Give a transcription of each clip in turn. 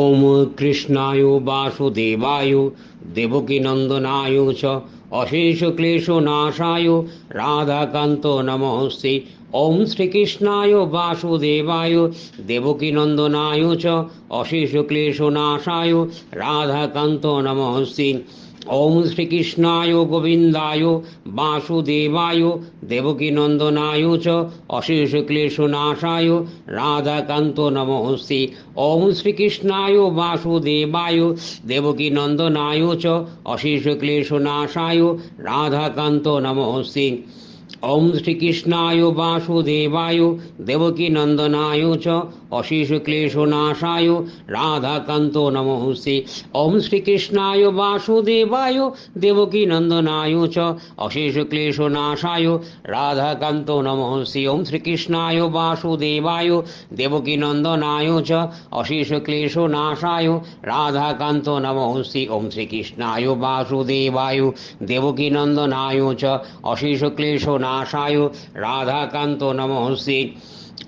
ওম কৃষ্ণায় বাসুদেবায় দেবকীনন্দনায় চ, অশেষ ক্লেশ নাশায়, রাধাকান্ত নমস্তে। ওম শ্রীকৃষ্ণায় বাসুদেবায় দেবকীনন্দনায় চ, অশেষ ক্লেশ নাশায়, রাধাকান্ত নমস্তে। ওম শ্রীকৃষ্ণায় গোবিন্দায় বাসুদেবায় দেবকীনন্দনায় চ অশেষ ক্লেশনাশায় রাধাকান্ত নমস্তে। ওম শ্রীকৃষ্ণায় বাসুদেবায় দেবকীনন্দনায় চ অশেষ ক্লেশনাশায় রাধাকান্ত নমস্তে। ওম শ্রীকৃষ্ণায় বাসুদেবায় দেবকীনন্দনায় চ অশেষ ক্লেশনাশায় রাধাকান্ত নমস্তে ওম শ্রীকৃষ্ণায় বাসুদেবায় দেবকীনন্দনায় চ অশেষ ক্লেশনাশায় রাধাকান্ত নমস্তে ওম শ্রীকৃষ্ণায় বাসুদেবায় দেবকীনন্দনায় চ অশেষ ক্লেশনাশায় রাধাকান্ত নমস্তে ওম শ্রীকৃষ্ণায় বাসুদেবায় দেবকীনন্দনায় চ অশেষ ক্লেশনাশায়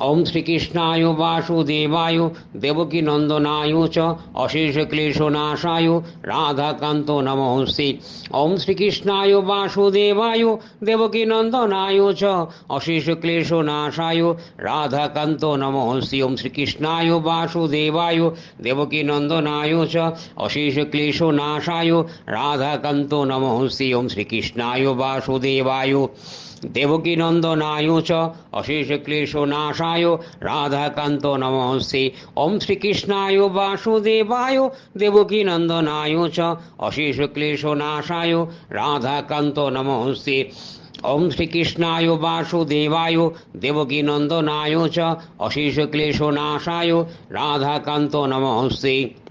ওম শ্রীকৃষ্ণায় বাসুদেবায় দেবকীনন্দনায় চ অশেষ ক্লেশনাশায় রাধাকান্ত নমস্তে। ওম শ্রীকৃষ্ণায় বাসুদেবায় দেবকীনন্দনায় চ অশেষ ক্লেশনাশায় রাধাকান্ত নমস্তে। ওম শ্রীকৃষ্ণায় বাসুদেবায় দেবকীনন্দনায় চ অশেষ ক্লেশনাশায় রাধাকান্ত নমস্তে। ওম শ্রীকৃষ্ণায় বাসুদেবায় দেবকীনন্দনায় চ অশেষ ক্লেশনাশায় রাধাকান্ত নমস্তে। ওম শ্রীকৃষ্ণায় বাসুদেবায় দেবকীনন্দনায় চ অশেষ ক্লেশনাশায় রাধাকান্ত নমস্তে। ওম শ্রীকৃষ্ণায় বাসুদেবায় দেবকীনন্দনায় চ অশেষ ক্লেশনাশায় রাধাকান্ত নমস্তে।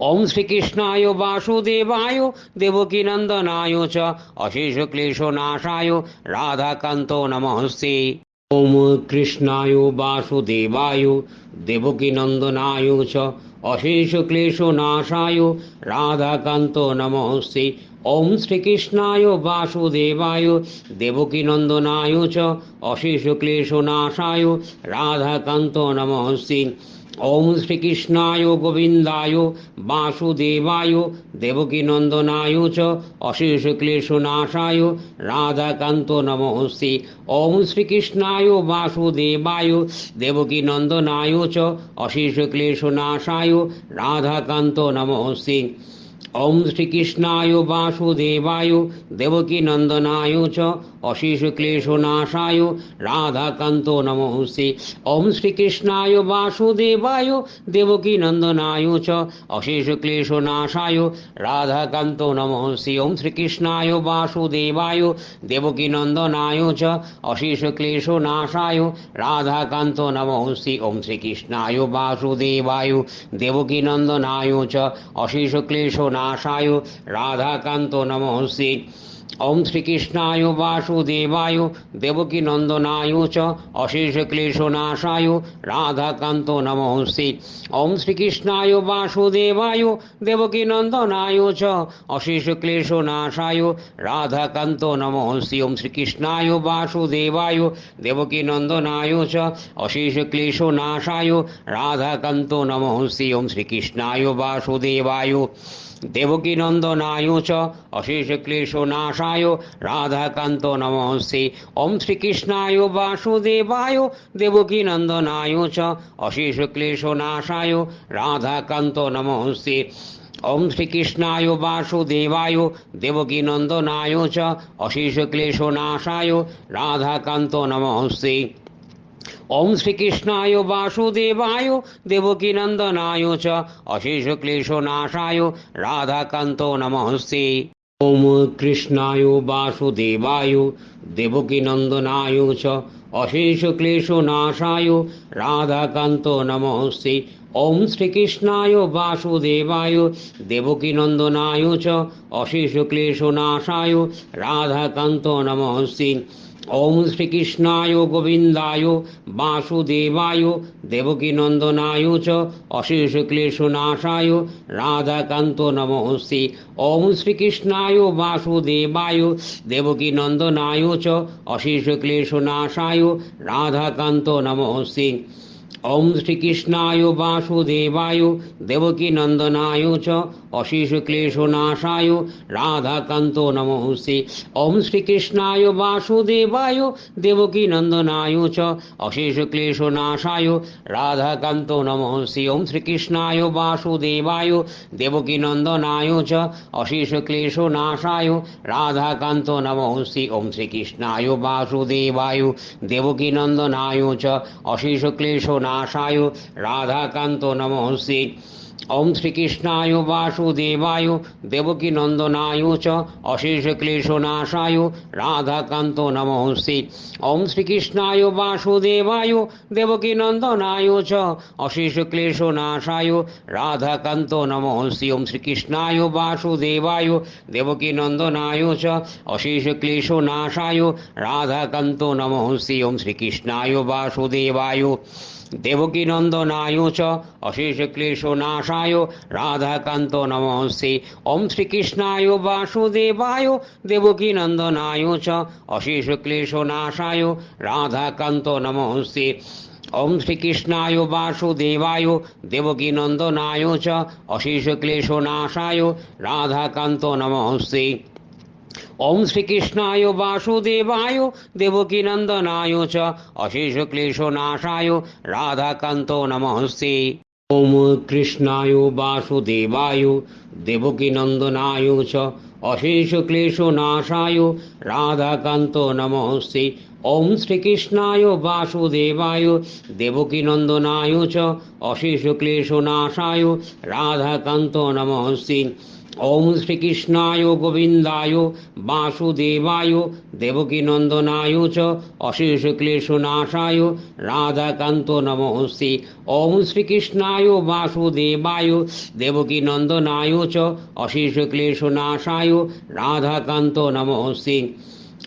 ওম শ্রীকৃষ্ণায় বাসুদেবায়, দেবকীনন্দনায় চ অশেষ ক্লেশনাশায় রাধাকান্ত নমস্তে। ওম কৃষ্ণায় বাসুদেবায়, দেবকীনন্দনায় চ অশেষ ক্লেশনাশায় রাধাকান্ত নমস্তে। ওম শ্রীকৃষ্ণায় বাসুদেবায়, দেবকীনন্দনায় চ অশেষ ক্লেশনাশায় রাধাকান্ত নমস্তে। ওম শ্রীকৃষ্ণায় গোবিন্দায় বাসুদেবায় দেবকীনন্দনায় চ অশেষ ক্লেশনাশায় রাধাকান্ত নমস্তি। ওম শ্রীকৃষ্ণায় বাসুদেবায় দেবকীনন্দনায় চ অশেষ ক্লেশনাশায় রাধাকান্ত নমস্তে। ওম শ্রীকৃষ্ণায় বাসুদেবায় দেবকীনন্দনায় চ অশেষ ক্লেশনাশায় রাধাকান্ত নমস্তে। ওম শ্রীকৃষ্ণায় বাসুদেবায় দেবকীনন্দনায় চ অশেষ ক্লেশনাশায় রাধাকান্ত নমস্তে। ওম শ্রীকৃষ্ণায় বাসুদেবায় দেবকীনন্দনায় চ অশেষ ক্লেশনাশায় রাধাকান্ত নমস্তে। ওম শ্রীকৃষ্ণায় বাসুদেবায় দেবকীনন্দনায় চ অশেষ ক্লেশনাশায় ওম শ্রীকৃষ্ণায় বাসুদেবায় দেবকীনন্দনায় চ অশেষ ক্লেশনাশায় রাধাকান্ত নমস্তে ওম শ্রীকৃষ্ণায় বাসুদেবায় দেবকীনন্দনায় চ অশেষ ক্লেশনাশায় রাধাকান্ত নমস্তে ওম শ্রীকৃষ্ণায় বাসুদেবায় দেবকীনন্দনায় চ অশেষ ক্লেশনাশায় রাধাকান্ত নমস্তে ওম শ্রীকৃষ্ণায় বাসুদেবায় দেবকীনন্দনায় চ অশেষ ক্লেশনাশায় রাধাকান্ত নমস্তে। ওম শ্রীকৃষ্ণায় বাসুদেবায় দেবকীনন্দনায় চ অশেষ ক্লেশনাশায় রাধাকান্ত নমস্তে। ওম শ্রীকৃষ্ণায় বাসুদেবায় দেবকীনন্দনায় চ অশেষ ক্লেশনাশায় রাধাকান্ত নমস্তে। ওম শ্রীকৃষ্ণায় বাসুদেবায়, দেবকীনন্দনায় চ অশেষ ক্লেশনাশায় রাধাকান্ত নমস্তে। ওম কৃষ্ণায় বাসুদেবায়, দেবকীনন্দনায় চ অশেষ ক্লেশনাশায় রাধাকান্ত নমস্তে। ওম শ্রীকৃষ্ণায় বাসুদেবায়, দেবকীনন্দনায় চ অশেষ ক্লেশনাশায় রাধাকান্ত নমস্তে। ওম শ্রীকৃষ্ণায় গোবিন্দায় বাসুদেবায় দেবকীনন্দনায় চ অশেষ ক্লেশনাশায় রাধাকান্ত নমস্তি। ওম শ্রীকৃষ্ণায় বাসুদেবায় দেবকীনন্দনায় চ অশেষ ক্লেশনাশায় রাধাকান্ত নমস্তে। ওম শ্রীকৃষ্ণায় বাসুদেবায় দেবকী নন্দনায় চ অশেষ ক্লেশনাশায় রাধাকান্ত নমস্তে। ওম শ্রীকৃষ্ণায় বাসুদেবায় দেবকী নন্দনায় চ অশেষ ক্লেশনাশায় রাধাকান্ত নমস্তে। ওম শ্রীকৃষ্ণায় বাসুদেবায় দেবকী নন্দনায় চ অশেষ ক্লেশনাশায় রাধাকান্ত নমস্তে। ওম শ্রীকৃষ্ণায় বাসুদেবায় দেবকী নন্দনায় চ অশেষ ক্লেশনাশায় রাধাকান্ত নমস্তে ওম শ্রীকৃষ্ণায় বাসুদেবায় দেবকী নন্দনায় চ অশেষ ক্লেশনাশায় রাধাকান্ত নমস্তে ওম শ্রীকৃষ্ণায় বাসুদেবায় দেবকী নন্দনায় চ অশেষ ক্লেশনাশায় রাধাকান্ত নমস্তে ওম শ্রীকৃষ্ণায় বাসুদেবায় দেবকী নন্দনায় চ অশেষ ক্লেশনাশায় রাধাকান্ত নমস্তে ওম শ্রীকৃষ্ণায় বাসুদেবায় দেবকী নন্দনায় চ অশেষ ক্লেশনাশায় রাধাকান্ত নমস্তে। ওম শ্রীকৃষ্ণায় বাসুদেবায় দেবকী নন্দনায় চ অশেষ ক্লেশনাশায় রাধাকান্ত নমস্তে। ওম শ্রীকৃষ্ণায় বাসুদেবায় দেবকী নন্দনায় চ অশেষ ক্লেশনাশায় রাধাকান্ত নমস্তে। ওম শ্রীকৃষ্ণায় বাসুদেবায় দেবকী নন্দনায় চ অশেষ ক্লেশনাশায় রাধাকান্ত নমস্তে। ওম কৃষ্ণায় বাসুদেবায় দেবকী নন্দনায় চ অশেষ ক্লেশনাশায় রাধাকান্ত নমস্তে। ওম শ্রীকৃষ্ণায় বাসুদেবায় দেবকী নন্দনায় চ অশেষ ক্লেশনাশায় রাধাকান্ত নমস্তে। ওম শ্রীকৃষ্ণায় গোবিন্দায়, বাসুদেবায় দেবকী নন্দনায় চ অশেষ ক্লেশনাশায় রাধাকান্ত নমস্তে। ওম শ্রীকৃষ্ণায় বাসুদেবায় দেবকী নন্দনায় চ অশেষ ক্লেশনাশায় রাধাকান্ত নমস্তে।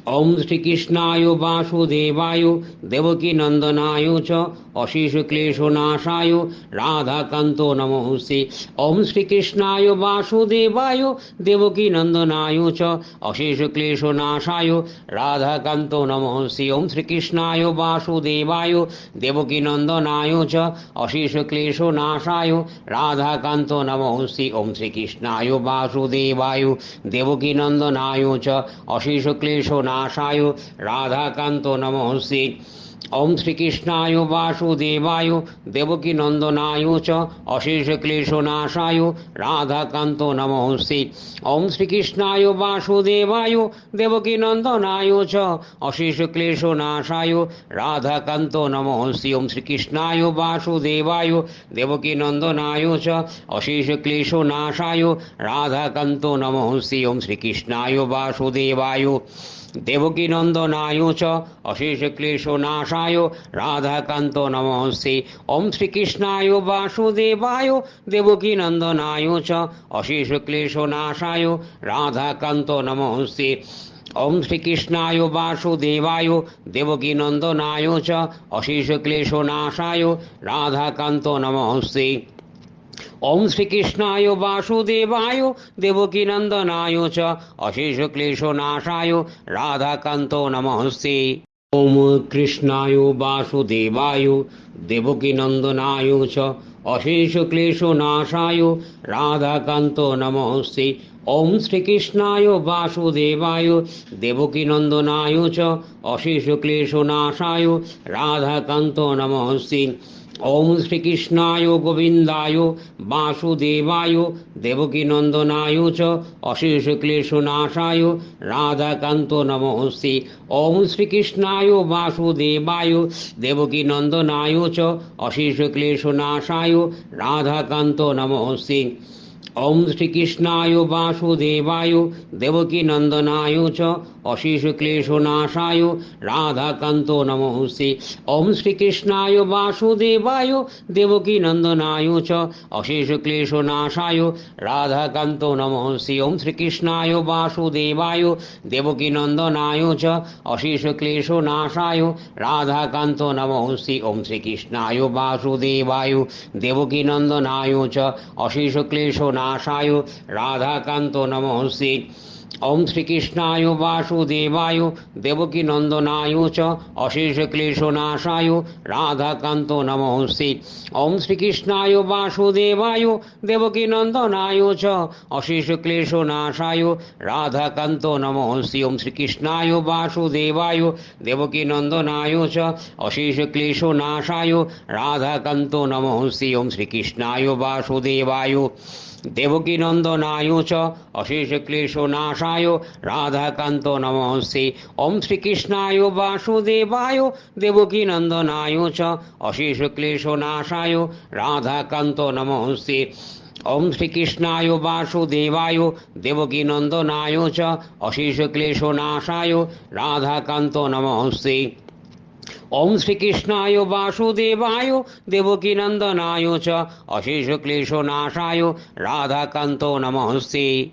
ওম শ্রীকৃষ্ণায় বাসুদেবায় দেবকী নন্দনায় চ অশেষ ক্লেশনাশায় রাধাকান্ত নমস্তে ওম শ্রীকৃষ্ণায় বাসুদেবায় দেবকী নন্দনায় চ অশেষ ক্লেশনাশায় রাধাকান্ত নমস্তে ওম শ্রীকৃষ্ণায় বাসুদেবায় দেবকী নন্দনায় চ অশেষ ক্লেশনাশায় রাধাকান্ত নমস্তে ওম শ্রীকৃষ্ণায় বাসুদেবায় দেবকী নন্দনায় চ অশেষ ক্লেশনাশায় রাধাকান্ত নমস্তে ওম শ্রীকৃষ্ণায় বাসুদেবায় দেবকী নন্দনায় চ অশেষ ক্লেশনাশায় রাধাকান্ত নমস্তে ওম শ্রীকৃষ্ণায় বাসুদেবায় দেবকী নন্দনায় চ অশেষ ক্লেশনাশায় রাধাকান্ত নমস্তে ওম শ্রীকৃষ্ণায় বাসুদেবায় দেবকী নন্দনায় চ অশেষ ক্লেশনাশায় রাধাকান্ত নমস্তে ওম শ্রীকৃষ্ণায় বাসুদেবায় দেবকী নন্দনায় চ অশেষ ক্লেশনাশায় রাধাকান্ত নমস্তে। ওম শ্রীকৃষ্ণায় বাসুদেবায় দেবকী নন্দনায় চ অশেষ ক্লেশনাশায় রাধাকান্ত নমস্তে। ওম শ্রীকৃষ্ণায় বাসুদেবায় দেবকী নন্দনায় চ অশেষ ক্লেশনাশায় রাধাকান্ত নমস্তে। ওম শ্রীকৃষ্ণায় বাসুদেবায় দেবকী নন্দনায় চ অশেষ ক্লেশনাশায় রাধাকান্ত নমস্তে। ওম কৃষ্ণায় বাসুদেবায় দেবকী নন্দনায় চ অশেষ ক্লেশনাশায় রাধাকান্ত নমস্তে। ওম শ্রীকৃষ্ণায় বাসুদেবায় দেবকী নন্দনায় চ অশেষ ক্লেশনাশায় রাধাকান্ত নমস্তে। ওম শ্রীকৃষ্ণায় গোবিন্দায় বাসুদেবায় দেবকী নন্দনায় চ অশেষ ক্লেশনাশায় রাধাকান্ত নমস্তি। ওম শ্রীকৃষ্ণায় বাসুদেবায় দেবকী নন্দনায় চ অশেষ ক্লেশনাশায় রাধাকান্ত নমস্তে। ওম শ্রীকৃষ্ণায় বাসুদেবায় দেবকী নন্দনায় চ অশেষ ক্লেশনাশায় রাধাকান্ত নমস্তে। ওম শ্রীকৃষ্ণায় বাসুদেবায় দেবকী নন্দনায় চ অশেষ ক্লেশনাশায় রাধাকান্ত নমস্তে। ওম শ্রীকৃষ্ণায় বাসুদেবায় দেবকী নন্দনায় চ অশেষ ক্লেশনাশায় রাধাকান্ত নমস্তে। ওম শ্রীকৃষ্ণায় বাসুদেবায় দেবকী নন্দনায় চ ক্লেশনাশায় রাধাকান্ত নমস্তে ওম শ্রীকৃষ্ণায় বাসুদেবায় দেবকী নন্দনায় চ অশেষ ক্লেশনাশায় রাধাকান্ত নমস্তে। ওম শ্রীকৃষ্ণায় বাসুদেবায় দেবকী নন্দনায় চ অশেষ ক্লেশনাশায় রাধাকান্ত নমস্তে। ওম শ্রীকৃষ্ণায় বাসুদেবায় দেবকী নন্দনায় চ অশেষ ক্লেশনাশায় রাধাকান্ত নমস্তে। ওম শ্রীকৃষ্ণায় বাসুদেবায় দেবকী নন্দনায় চ অশেষ ক্লেশনাশায় রাধাকান্ত নমস্তে। ওম শ্রীকৃষ্ণায় বাসুদেবায় দেবকী নন্দনায় চ অশেষ ক্লেশনাশায় রাধাকান্ত নমস্তে। ওম শ্রীকৃষ্ণায় বাসুদেবায় দেবকী নন্দনায় চ অশেষ ক্লেশনাশায় রাধাকান্ত নমস্তে। ওম শ্রীকৃষ্ণায় বাসুদেবায় দেবকী নন্দনায় চ অশেষ ক্লেশনাশায় রাধাকান্ত নমস্তে।